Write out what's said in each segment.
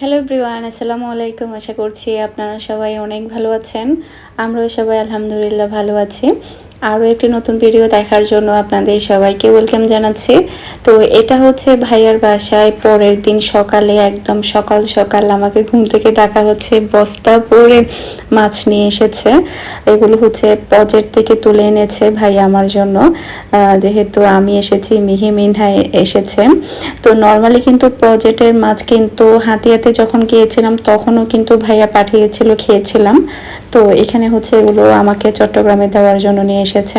Hello everyone আসসালামু আলাইকুম। আশা করছি আপনারা সবাই অনেক ভালো আছেন। আমরাও সবাই আলহামদুলিল্লাহ ভালো আছি। আরও একটি নতুন ভিডিও দেখার জন্য আপনাদের সবাইকে ওয়েলকাম জানাচ্ছি। তো এটা হচ্ছে ভাইয়ার বাসায় পরের দিন সকালে, একদম সকাল সকাল আমাকে ঘুম থেকে ডাকা হচ্ছে। বস্তা পরে মাছ নিয়ে এসেছে। এগুলো হচ্ছে পজের থেকে তুলে এনেছে ভাই আমার জন্য। যেহেতু আমি এসেছি, মিহি মিনহা এসেছে। তো নর্মালি কিন্তু পজেটের মাছ কিন্তু হাতে হাতে যখন গিয়েছিলাম, তখনও কিন্তু ভাইয়া পাঠিয়েছিল, খেয়েছিলাম। তো এখানে হচ্ছে এগুলো আমাকে চট্টগ্রামে দেওয়ার জন্য নিয়ে এসেছে।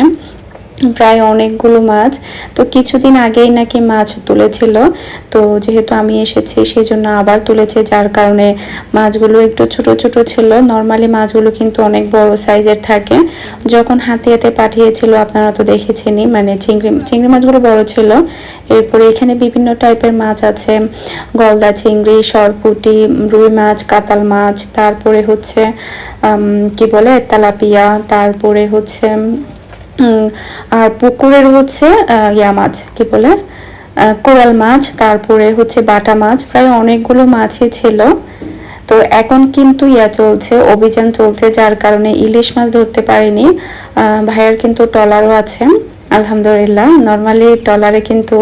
প্রায় অনেকগুলো মাছ। তো কিছুদিন আগেই নাকি মাছ তুলেছিল। তো যেহেতু আমি এসেছি সেই জন্য আবার তুলেছে, যার কারণে মাছগুলো একটু ছোট ছোট ছিল। নর্মালি মাছগুলো কিন্তু অনেক বড় সাইজের থাকে। যখন হাতে হাতে পাঠিয়েছিল, আপনারা তো দেখেছেনই মানে চিংড়ি চিংড়ি মাছগুলো বড় ছিল। এরপরে এখানে বিভিন্ন টাইপের মাছ আছে। গলদা চিংড়ি, সরপুটি, রুই মাছ, কাতাল মাছ, তারপরে হচ্ছে কি বলে? তেলাপিয়া, তারপরে হচ্ছে আর পুকুরের হচ্ছে ইয়া মাছ, কি বলে? কোরাল মাছ, তারপরে হচ্ছে বাটা মাছ, প্রায় অনেকগুলো মাছই ছিল। তো এখন কিন্তু ইয়া চলছে, অভিযান চলছে, যার কারণে ইলিশ মাছ ধরতে পারিনি। ভাইয়ার কিন্তু টলারও আছে। আলহামদুলিল্লাহ। নর্মালি ট্রলারে কিন্তু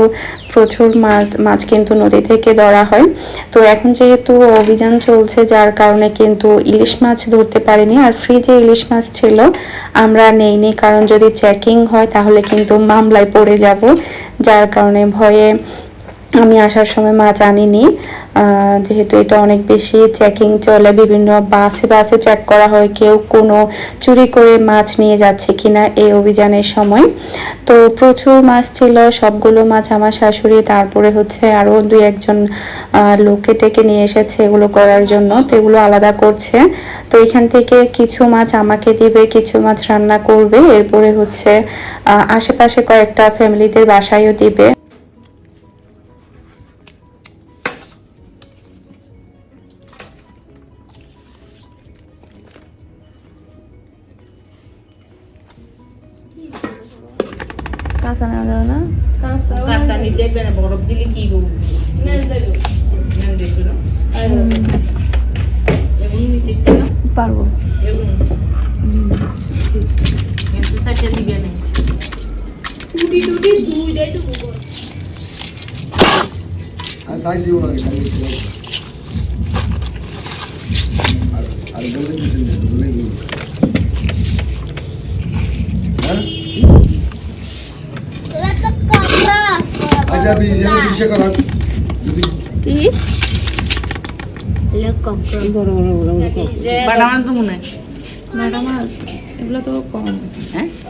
প্রচুর মাছ মাছ কিন্তু নদী থেকে ধরা হয়। তো এখন যেহেতু অভিযান চলছে, যার কারণে কিন্তু ইলিশ মাছ ধরতে পারিনি। আর ফ্রিজে ইলিশ মাছ ছিল, আমরা নেইনি। কারণ যদি চেকিং হয়, তাহলে কিন্তু মামলায় পড়ে যাব। যার কারণে ভয়ে আমি আসার সময় মাছ আহ, যেহেতু এটা অনেক বেশি চেকিং চলে বিভিন্ন বাসে বাসে চেক করা হয় কেউ কোনো চুরি করে মাছ নিয়ে যাচ্ছে কিনা এই অভিযানের সময়। তো প্রচুর মাছ ছিল সবগুলো মাছ আমার শাশুড়ি তারপরে হচ্ছে আরও দুই একজন লোককে ডেকে নিয়ে এসেছে এগুলো করার জন্য তো এগুলো আলাদা করছে। তো এখান থেকে কিছু মাছ আমাকে দিবে কিছু মাছ রান্না করবে এরপরে হচ্ছে আশেপাশে কয়েকটা ফ্যামিলিদের বাসায়ও দিবে। দিবে না টুটি টুটি দুই দেয় তো বুবো আর সাইজ দিব না আর আর বলে দিছেন যে বলে হ্যাঁ আচ্ছা কি তো মনে হয় ম্যাডাম এগুলো তো কম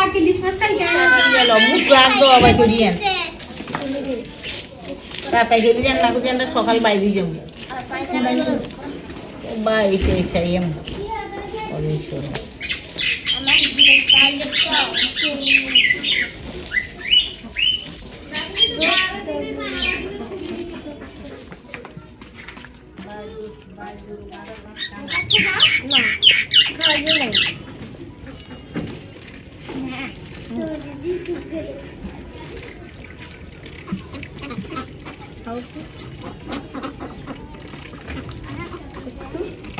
মাছ গা থাক ইলিশ মাছ কালকে গেল মুখ রাখ দো আবার করিয়েন তারপরে যদি রান্না করি আমরা সকাল বাইরে যাব বাড়িতে এসে এম অবশ্যই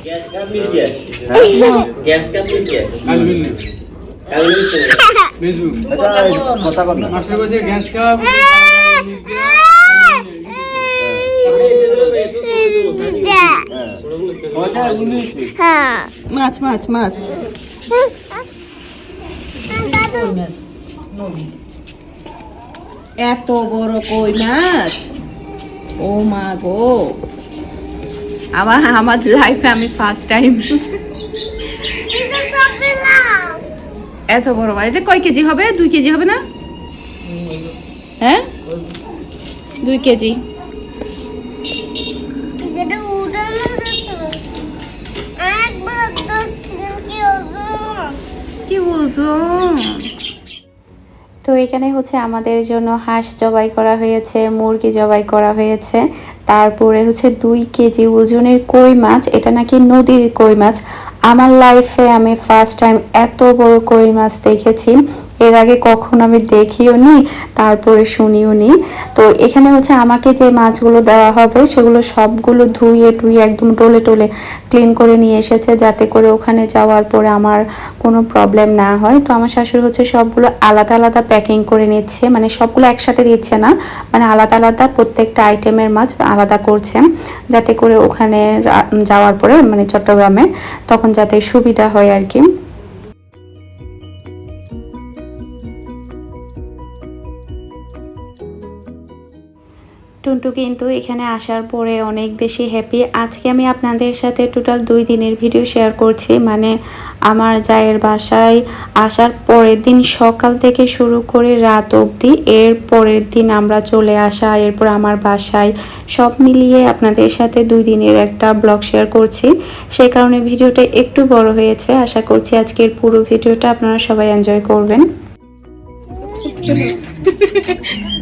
गैस का मिल गया गैस का मिल गया কাল মিলনে कल मिल गया মেজু কথা কথা কর মাস্টার কইছে গ্যাস খাওয়া মাছ মাছ মাছ নদী এত বড় কই মাছ? ও মা গো। আমার আমার লাইফে আমি ফার্স্ট টাইম এত বড় মাছ। এটা কয় কেজি হবে? দুই কেজি হবে না? হ্যাঁ? দুই কেজি। কি বলছো? তো এখানে হচ্ছে আমাদের জন্য হাঁস জবাই করা হয়েছে, মুরগি জবাই করা হয়েছে। তারপরে হচ্ছে দুই কেজি ওজনের কই মাছ, এটা নাকি নদীর কই মাছ। আমার লাইফে আমি ফার্স্ট টাইম এত বড় কই মাছ দেখেছি। এর আগে কখনো আমি দেখিও নি, তারপরে শুনিও নি। তো এখানে হচ্ছে আমাকে যে মাছগুলো দেওয়া হবে, সেগুলো সবগুলো ধুয়ে টুয়ে একদম টোলে টোলে ক্লিন করে নিয়ে এসেছে, যাতে করে ওখানে যাওয়ার পরে আমার কোনো প্রবলেম না হয়। তো আমার শাশুড়ি হচ্ছে সবগুলো আলাদা আলাদা প্যাকিং করে নিচ্ছে মানে সবগুলো একসাথে দিচ্ছে না মানে আলাদা আলাদা প্রত্যেকটা আইটেমের মাছ আলাদা করছে, যাতে করে ওখানে যাওয়ার পরে মানে চট্টগ্রামে, তখন যাতে সুবিধা হয় আর কি। টুনটু কিন্তু এখানে আসার পরে অনেক বেশি হ্যাপি আজকে আমি আপনাদের সাথে টোটাল দুই দিনের ভিডিও শেয়ার করছি। মানে আমার জায়ের বাসায় আসার পরের দিন সকাল থেকে শুরু করে রাত অবধি এর পরের দিন আমরা চলে আসা এরপর আমার বাসায় সব মিলিয়ে আপনাদের সাথে দুই দিনের একটা ব্লগ শেয়ার করছি। সেই কারণে ভিডিওটা একটু বড় হয়েছে। আশা করছি আজকের পুরো ভিডিওটা আপনারা সবাই এনজয় করবেন।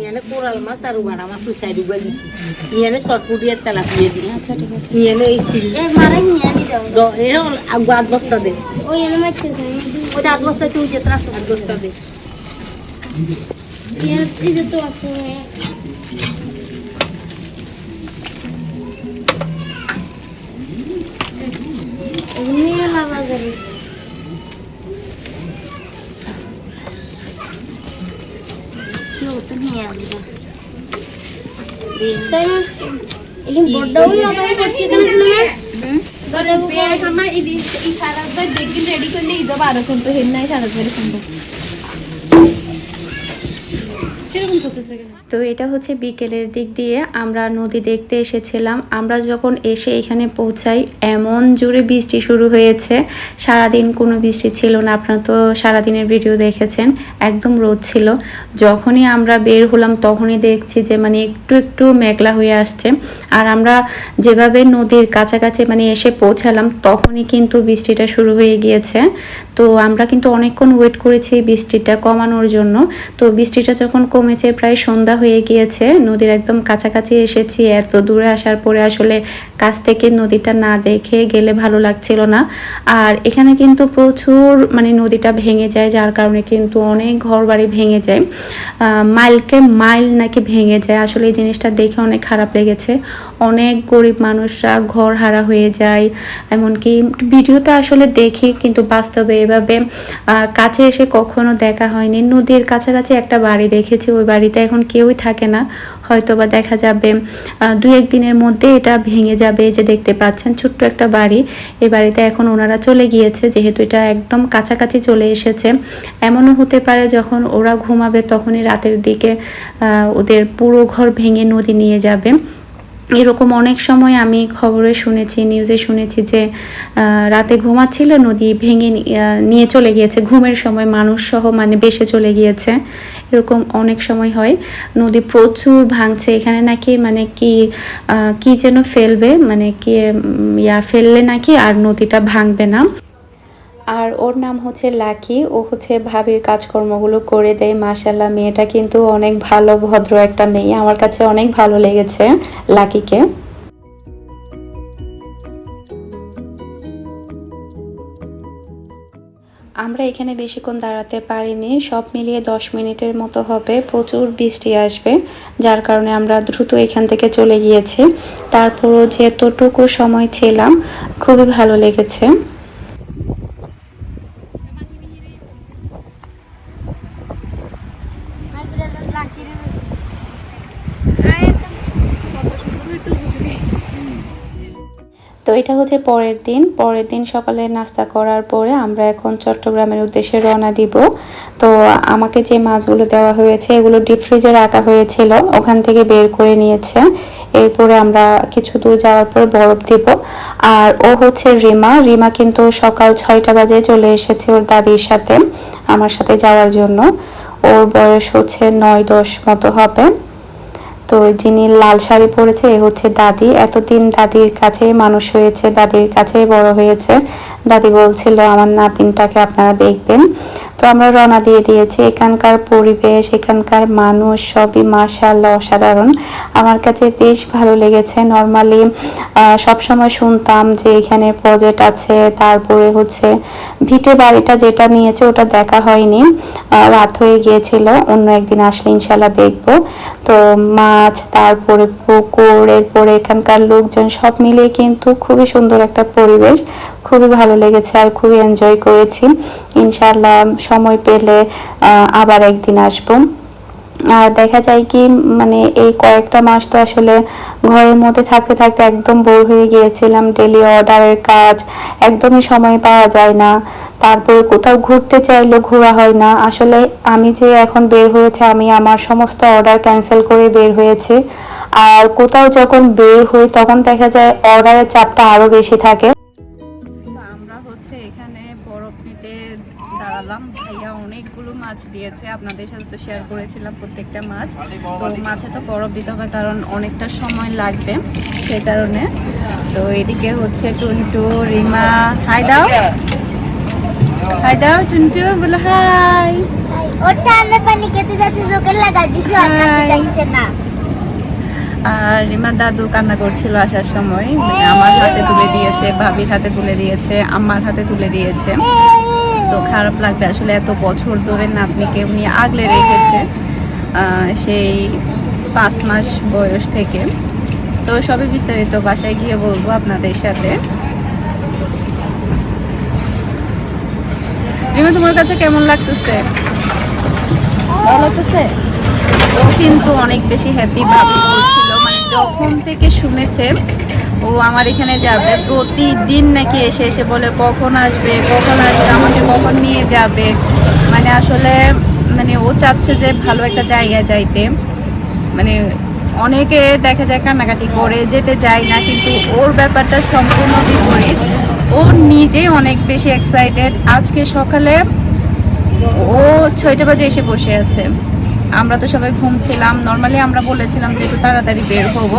ইয়ানে কোরাল মাছ আর মাছ সুসাইড উবালি ইয়ানে সটপুটিয়ার তেলা দিয়ে। দিই আচ্ছা ঠিক আছে। ইয়ানে এই সিল এ দাও। বস্তা দে। ওই দাঁত বস্তা তুই যে ত্রাস বস্তা দে। এই যে তো আছে। যাবে নিয়ে আনি তাই না এই বড়টাও লাগাই করছি কেন শুনে রেডি করলে ঈদ বারো কিন্তু হেন নাই সারা কিন্তু সেরকম করতেছে কেন তো এটা হচ্ছে বিকেলের দিক দিয়ে আমরা নদী দেখতে এসেছিলাম। আমরা যখন এসে এখানে পৌঁছাই, এমন জোরে বৃষ্টি শুরু হয়েছে। সারাদিন কোনো বৃষ্টি ছিল না। আপনারা তো সারাদিনের ভিডিও দেখেছেন, একদম রোদ ছিল। যখনই আমরা বের হলাম, তখনই দেখছি যে মানে একটু একটু মেঘলা হয়ে আসছে। আর আমরা যেভাবে নদীর কাছাকাছি মানে এসে পৌঁছালাম, তখনই কিন্তু বৃষ্টিটা শুরু হয়ে গিয়েছে। তো আমরা কিন্তু অনেকক্ষণ ওয়েট করেছি বৃষ্টিটা কমানোর জন্য। তো বৃষ্টিটা যখন কমেছে প্রায় সন্ধ্যা হয়ে গিয়েছে। নদীর একদম কাছাকাছি এসেছি। এত দূরে আসার পরে আসলে কাছ থেকে নদীটা না দেখে গেলে ভালো লাগছিল না। আর এখানে কিন্তু প্রচুর মানে নদীটা ভেঙে যায়, যার কারণে কিন্তু অনেক ঘর বাড়ি ভেঙে যায়। মাইলকে মাইল নাকি ভেঙে যায়। আসলে এই জিনিসটা দেখে অনেক খারাপ লেগেছে। অনেক গরিব মানুষরা ঘর হারা হয়ে যায়। এমনকি ভিডিওতে আসলে দেখি, কিন্তু বাস্তবে এভাবে কাছে এসে কখনো দেখা হয়নি। নদীর কাছাকাছি একটা বাড়ি দেখেছি। ওই বাড়িতে এখন কেউই থাকে না। হয়তো বা দেখা যাবে দু এক দিনের মধ্যে এটা ভেঙে যাবে যে দেখতে পাচ্ছেন, ছোট্ট একটা বাড়ি। এই বাড়িতে এখন ওনারা চলে গিয়েছে, যেহেতু এটা একদম কাছাকাছি চলে এসেছে। এমনও হতে পারে যখন ওরা ঘুমাবে, তখনই রাতের দিকে ওদের পুরো ঘর ভেঙে নদী নিয়ে যাবে। এরকম অনেক সময় আমি খবরে শুনেছি, নিউজে শুনেছি যে রাতে ঘুমাচ্ছিল, নদী ভেঙে নিয়ে চলে গিয়েছে। ঘুমের সময় মানুষ সহ মানে বেসে চলে গিয়েছে। এরকম অনেক সময় হয়। নদী প্রচুর ভাঙছে। এখানে নাকি মানে কি কি যেন ফেলবে মানে কি ইয়া ফেললে নাকি আর নদীটা ভাঙবে না। আর ওর নাম হচ্ছে লাকি। ও হচ্ছে ভাবির কাজকর্মগুলো করে দেয়। মাশাল্লাহ মেয়েটা কিন্তু অনেক ভালো, ভদ্র একটা মেয়ে। আমার কাছে অনেক ভালো লেগেছে লাকিকে। আমরা এখানে বেশিক্ষণ দাঁড়াতে পারিনি। সব মিলিয়ে দশ মিনিটের মতো হবে। প্রচুর বৃষ্টি আসবে, যার কারণে আমরা দ্রুত এখান থেকে চলে গিয়েছি। তারপরও যেতটুকু সময় ছিলাম, খুবই ভালো লেগেছে। এটা হচ্ছে পরের দিন। পরের দিন সকালে নাস্তা করার পরে আমরা এখন চট্টগ্রামের উদ্দেশ্যে রওনা দিব। তো আমাকে যে মাছগুলো দেওয়া হয়েছে, এগুলো ডিপ ফ্রিজে রাখা হয়েছিল, ওখান থেকে বের করে নিয়েছে। এরপরে আমরা কিছু দূর যাওয়ার পর বরফ দিব। আর ও হচ্ছে রিমা। রিমা কিন্তু সকাল ছয়টা বাজে চলে এসেছে ওর দাদির সাথে, আমার সাথে যাওয়ার জন্য। ওর বয়স হচ্ছে নয় দশ মতো হবে। তো যিনি লাল শাড়ি পরেছে, এ হচ্ছে দাদি। এতদিন দাদির কাছেই মানুষ হয়েছে, দাদির কাছেই বড় হয়েছে। দাদি বলছিল, আমার নাতিনটাকে আপনারা দেখবেন। তো আমরা রওনা দিয়ে দিয়েছি। এখানকার পরিবেশ, এখানকার মানুষ সবই মাশাআল্লাহ অসাধারণ। আমার কাছে বেশ ভালো লেগেছে। নর্মালি সবসময় শুনতাম যে এখানে প্রজেক্ট আছে, তারপরে হচ্ছে ভিটে বাড়িটা যেটা নিয়েছে ওটা দেখা হয়নি। রাত হয়ে গিয়েছিল। অন্য একদিন আসলে ইনশাল্লাহ দেখব। তো মাছ, তারপরে পুকুর, এরপরে এখানকার লোকজন সব মিলিয়ে কিন্তু খুবই সুন্দর একটা পরিবেশ। খুবই ভালো লেগেছে আর খুবই এনজয় করেছি। ইনশাল্লাহ সময় পেলে আবার একদিন আসব। আর দেখা যায় কি মানে এই কয়েকটা মাস তো আসলে ঘরের মধ্যে থাকতে থাকতে একদম বোর হয়ে গিয়েছিলাম। ডেলি অর্ডারের কাজ, একদমই সময় পাওয়া যায় না। তারপরে কোথাও ঘুরতে চাইলেও ঘোরা হয় না। আসলে আমি যে এখন বের হয়েছে, আমি আমার সমস্ত অর্ডার ক্যান্সেল করে বের হয়েছে। আর কোথাও যখন বের হই, তখন দেখা যায় অর্ডারের চাপটা আরও বেশি থাকে। দিয়েছে আপনাদের সাথে তো শেয়ার করেছিলাম প্রত্যেকটা মাছ। তো মাছে তো বরফ দিতে হবে কারণ অনেকটা সময় লাগবে সেই কারণে। তো এদিকে হচ্ছে টুনটু রিমা। হাই দাও। হাই দাও টুনটু বলো হাই ওর ঠান্ডা পানি খেতে যাচ্ছে চোখে লাগা দিছে আর Hi. যাচ্ছে না। আর রিমা দাদু কান্না করছিল আসার সময় মানে আমার হাতে তুলে দিয়েছে ভাবির হাতে তুলে দিয়েছে আম্মার হাতে তুলে দিয়েছে। তো খারাপ লাগবে। আসলে এত বছর ধরে নাতনিকে উনি আগলে রেখেছে সেই পাঁচ মাস বয়স থেকে। তো সবই বিস্তারিত বাসায় গিয়ে বলব আপনাদের সাথে। রিমা তোমার কাছে কেমন লাগতেছে? ভালো লাগতেছে? ও কিন্তু অনেক বেশি হ্যাপি ভাবি বলছিল মানে যখন থেকে শুনেছে ও আমার এখানে যাবে। প্রতিদিন নাকি এসে এসে বলে, কখন আসবে? কখন আসবে? আমাকে কখন নিয়ে যাবে? মানে আসলে মানে ও চাচ্ছে যে ভালো একটা জায়গায় যাইতে। মানে অনেকে দেখা যায় কান্নাকাটি করে, যেতে চায় না, কিন্তু ওর ব্যাপারটা সম্পূর্ণ বিপরীত। ও নিজেই অনেক বেশি এক্সাইটেড আজকে সকালে ও ছয়টা বাজে এসে বসে আছে। আমরা তো সবাই ঘুমছিলাম নর্মালি আমরা বলেছিলাম যে একটু তাড়াতাড়ি বের হব।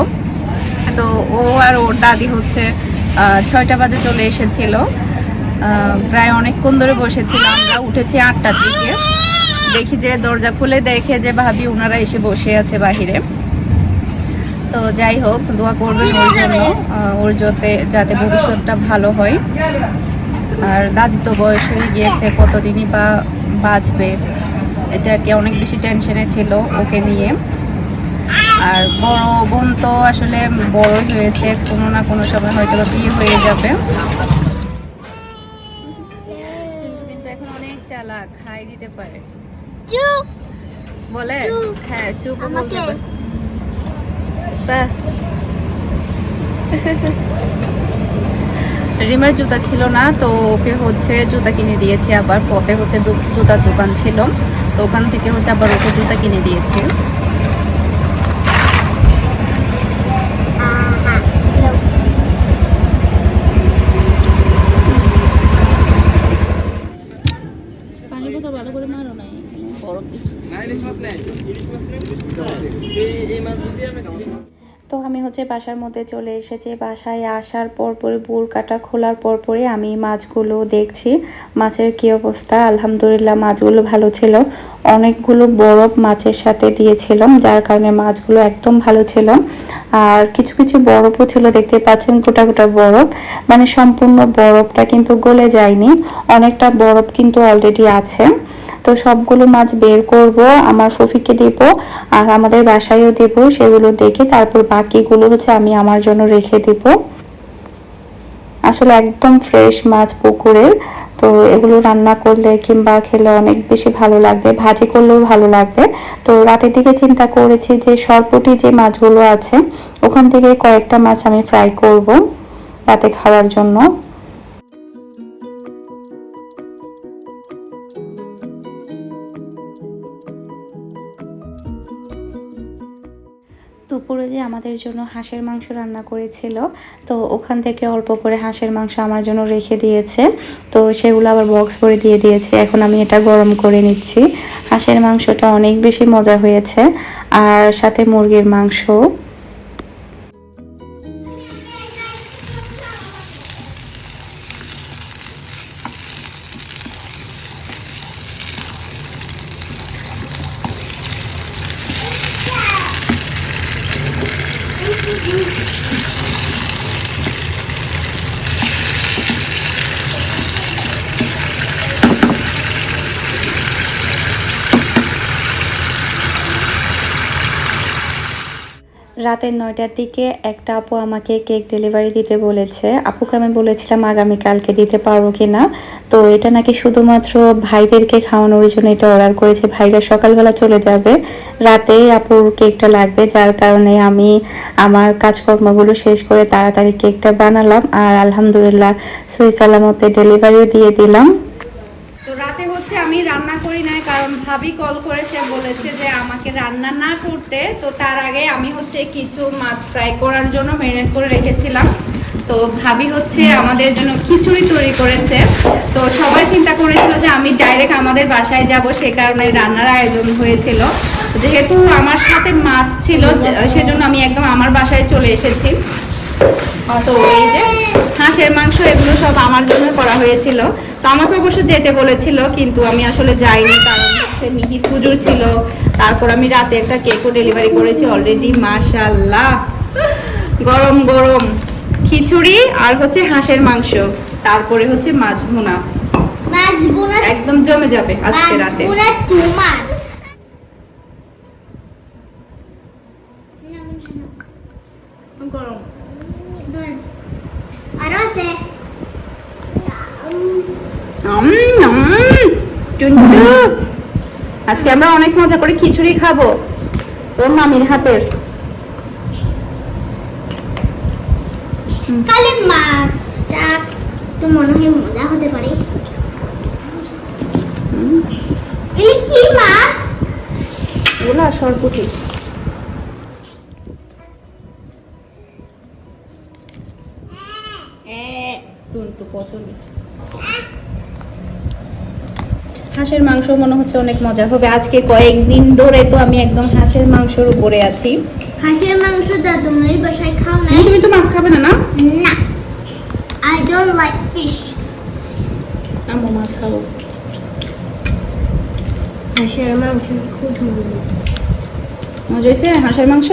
তো ও আর ওর দাদি হচ্ছে ছয়টা বাজে চলে এসেছিল। প্রায় অনেকক্ষণ ধরে বসেছিলাম। আমরা উঠেছি আটটার দিকে। দেখি যে দরজা খুলে দেখে যে ভাবি ওনারা এসে বসে আছে বাহিরে। তো যাই হোক, দোয়া করবেন ওর জন্য ওর যাতে যাতে ভবিষ্যৎটা ভালো হয়। আর দাদি তো বয়স হয়ে গিয়েছে, কতদিনই বা বাঁচবে, এটা আর কি অনেক বেশি টেনশনে ছিল ওকে নিয়ে। আর বড় বোন তো আসলে বড় হয়েছে কোনো না কোনো সময় হয়তো বা বিয়ে হয়ে যাবে। কিন্তু এখন অনেক চালাক খাই দিতে পারে। চুপ। বলে হ্যাঁ চুপ বলতে। রিমার জুতা ছিল না তো ওকে হচ্ছে জুতা কিনে দিয়েছি আবার পথে হচ্ছে জুতার দোকান ছিল। তো ওখান থেকে হচ্ছে আবার ওকে জুতা কিনে দিয়েছি আহা পানি বোতল ভালো করে মারো নাই বরফ দিচ্ছে তো আমি হচ্ছে বাসার মধ্যে চলে এসেছে, বাসায় আসার পর পরে বোরকাটা খোলার পর পরে আমি মাছগুলো দেখছি। মাছের কি অবস্থা? আলহামদুলিল্লাহ মাছগুলো ভালো ছিল। অনেকগুলো বরফ মাছের সাথে দিয়েছিলাম, যার কারণে মাছগুলো একদম ভালো ছিল। আর কিছু কিছু বরফও ছিল, দেখতে পাচ্ছেন গোটা গোটা বরফ। মানে সম্পূর্ণ বরফটা কিন্তু গলে যায়নি। অনেকটা বরফ কিন্তু অলরেডি আছে। তো সবগুলো মাছ বের করব, আমার ফুফিকে দেব আর আমাদের বাসায়ও দেব সেগুলো দেখে তারপর বাকিগুলো হচ্ছে আমি আমার জন্য রেখে দেব। আসলে একদম ফ্রেশ মাছ পুকুরের, তো এগুলো রান্না করলে কিংবা খেলে অনেক বেশি ভালো লাগবে, ভাজি করলেও ভালো লাগবে। তো রাতের দিকে চিন্তা করেছি যে সরপুটি যে মাছগুলো আছে, ওখান থেকে কয়েকটা মাছ আমি ফ্রাই করব রাতে খাওয়ার জন্য। দুপুরে যে আমাদের জন্য হাঁসের মাংস রান্না করেছিল, তো ওখান থেকে অল্প করে হাঁসের মাংস আমার জন্য রেখে দিয়েছে। তো সেগুলো আবার বক্স করে দিয়ে দিয়েছে। এখন আমি এটা গরম করে নিচ্ছি। হাঁসের মাংসটা অনেক বেশি মজা হয়েছে। আর সাথে মুরগির মাংস রাতের নয়টার দিকে একটা আপু আমাকে কেক ডেলিভারি দিতে বলেছে। আপুকে আমি বলেছিলাম আগামীকালকে দিতে পারব কি না তো এটা নাকি শুধুমাত্র ভাইদেরকে খাওয়ানোর জন্য এটা অর্ডার করেছে। ভাইরা সকালবেলা চলে যাবে। রাতেই আপুর কেকটা লাগবে। যার কারণে আমি আমার কাজকর্মগুলো শেষ করে তাড়াতাড়ি কেকটা বানালাম। আর আলহামদুলিল্লাহ সই সালামতে ডেলিভারিও দিয়ে দিলাম। তো রাতে হচ্ছে আমি রান্না ভাবি কল করেছে, বলেছে যে আমাকে রান্না না করতে, তো তার আগে আমি হচ্ছে কিছু মাছ ফ্রাই করার জন্য ম্যারিনেট করে রেখেছিলাম। তো ভাবি হচ্ছে আমাদের জন্য খিচুড়ি তৈরি করেছে। তো সবাই চিন্তা করেছিল যে আমি ডাইরেক্ট আমাদের বাসায় যাব, সে কারণে রান্নার আয়োজন হয়েছিল। যেহেতু আমার সাথে মাছ ছিল সেজন্য আমি একদম আমার বাসায় চলে এসেছি। তো এই যে হাঁসের মাংস এগুলো সব আমার জন্য করা হয়েছিল। তো আমাকে অবশ্য যেতে বলেছিল কিন্তু আমি আসলে যাইনি কারণ হচ্ছে মিহির পুজোর ছিল। তারপর আমি রাতে একটা কেকও ডেলিভারি করেছি অলরেডি মাশাল্লাহ গরম গরম। খিচুড়ি আর হচ্ছে হাঁসের মাংস তারপরে হচ্ছে মাছ ভুনা। একদম জমে যাবে আজকে রাতে। তোমার গরম আরও আছে উম, উম, টুনটু। আজকে আমরা অনেক মজা করে খিচুড়ি খাব। তোর মামির হাতের। কালে মাছটা তো মনে হয় মজা হতে পারে। এই কি মাছ? সরপুটি। টুনটু পছন্দ। হাঁসের মাংস মনে হচ্ছে অনেক মজা হবে। আজকে কয়েকদিন ধরে তো আমি একদম হাঁসের মাংসের উপরে আছি। হাঁসের মাংসটা তোমার বাসায় খাও না? তুমি তো মাছ খাবে না না? না। আই ডোন্ট লাইক ফিশ আম্মু মাছ খাব। হাঁসের মাংস খুব মজা হয়েছে হাঁসের মাংস?